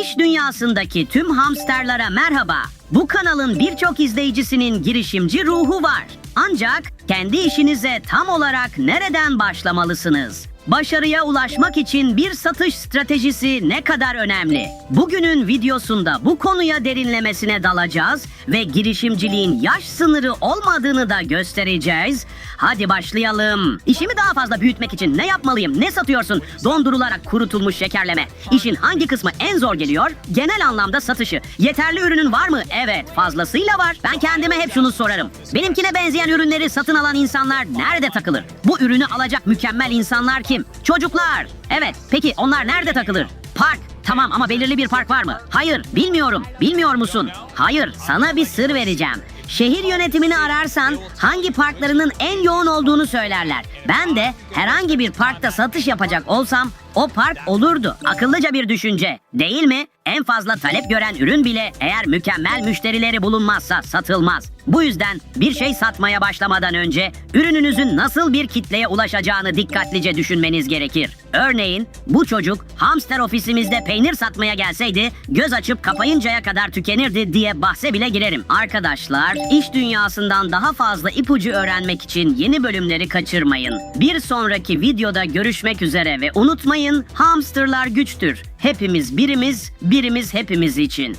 İş dünyasındaki tüm hamsterlara merhaba. Bu kanalın birçok izleyicisinin girişimci ruhu var. Ancak kendi işinize tam olarak nereden başlamalısınız? Başarıya ulaşmak için bir satış stratejisi ne kadar önemli? Bugünün videosunda bu konuya derinlemesine dalacağız ve girişimciliğin yaş sınırı olmadığını da göstereceğiz. Hadi başlayalım. İşimi daha fazla büyütmek için ne yapmalıyım? Ne satıyorsun? Dondurularak kurutulmuş şekerleme. İşin hangi kısmı en zor geliyor? Genel anlamda satışı. Yeterli ürünün var mı? Evet, fazlasıyla var. Ben kendime hep şunu sorarım. Benimkine benzeyen ürünleri satın alan insanlar nerede takılır? Bu ürünü alacak mükemmel insanlar kim? Çocuklar. Evet, peki onlar nerede takılır? Park. Tamam ama belirli bir park var mı? Hayır, bilmiyorum. Bilmiyor musun? Hayır, sana bir sır vereceğim. Şehir yönetimini ararsan hangi parklarının en yoğun olduğunu söylerler. Ben de herhangi bir parkta satış yapacak olsam o park olurdu. Akıllıca bir düşünce, değil mi? En fazla talep gören ürün bile eğer mükemmel müşterileri bulunmazsa satılmaz. Bu yüzden bir şey satmaya başlamadan önce ürününüzün nasıl bir kitleye ulaşacağını dikkatlice düşünmeniz gerekir. Örneğin bu çocuk hamster ofisimizde peynir satmaya gelseydi göz açıp kapayıncaya kadar tükenirdi diye bahse bile girerim. Arkadaşlar iş dünyasından daha fazla ipucu öğrenmek için yeni bölümleri kaçırmayın. Bir sonraki videoda görüşmek üzere ve unutmayın hamsterlar güçtür. Hepimiz birimiz, birimiz hepimiz için.